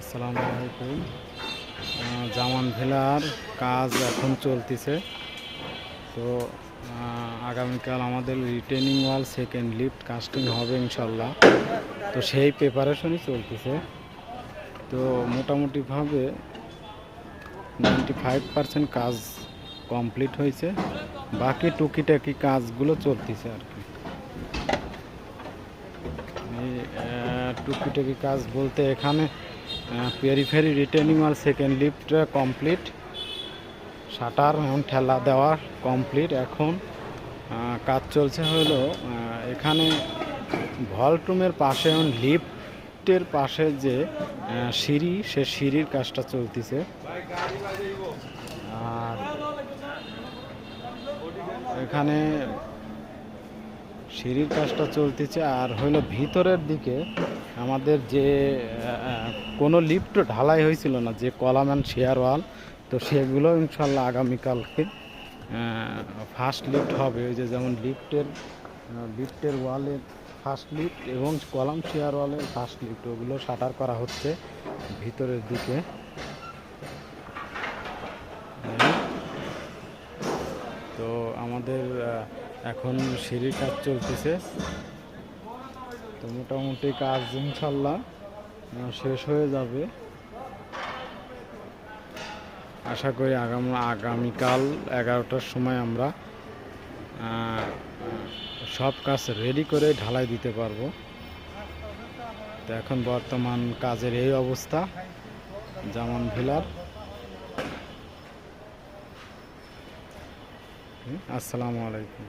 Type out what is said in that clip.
আসসালামু আলাইকুম। জামান ভেলার কাজ এখন চলতেছে। তো আগামীকাল আমাদের retaining wall second lift casting হবে ইনশাল্লাহ। তো সেই প্রিপারেশনই চলতেছে। তো মোটামুটিভাবে নাইনটি ফাইভ পার্সেন্ট কাজ কমপ্লিট হয়েছে। বাকি টুকিটাকি কাজগুলো চলতেছে আর কি। টুকিটাকি কাজ বলতে এখানে পেরিফেরি রিটেনিং আর সেকেন্ড লিফট কমপ্লিট শাটার এখন ঠেলা দেওয়া কমপ্লিট এখন। কাজ চলছে হলো এখানে ভলটুমের পাশে এখন লিফটের পাশে যে সিঁড়ি, সে সিঁড়ির কাজটা চলতেছে। আর এখানে সিঁড়ির কাজটা চলতেছে। আর হইল ভিতরের দিকে আমাদের যে কোনো লিফট ঢালাই হয়েছিল না, যে কলাম অ্যান্ড শেয়ার ওয়াল, তো সেগুলো ইনশাল্লাহ আগামীকালকে ফার্স্ট লিফট হবে। ওই যে যেমন লিফটের লিফটের ওয়ালের ফার্স্ট লিফট এবং কলাম শেয়ার ওয়ালের ফার্স্ট লিফট ওগুলো শাটার করা হচ্ছে ভিতরের দিকে। তো আমাদের এখন সিঁড়ির কাজ চলতেছে। তো মোটামুটি কাজ ইনশাল্লাহ শেষ হয়ে যাবে। আশা করি আগাম আগামীকাল এগারোটার সময় আমরা সব কাজ রেডি করে ঢালাই দিতে পারব। তো এখন বর্তমান কাজের এই অবস্থা যেমন ভিলার। আসসালামু আলাইকুম।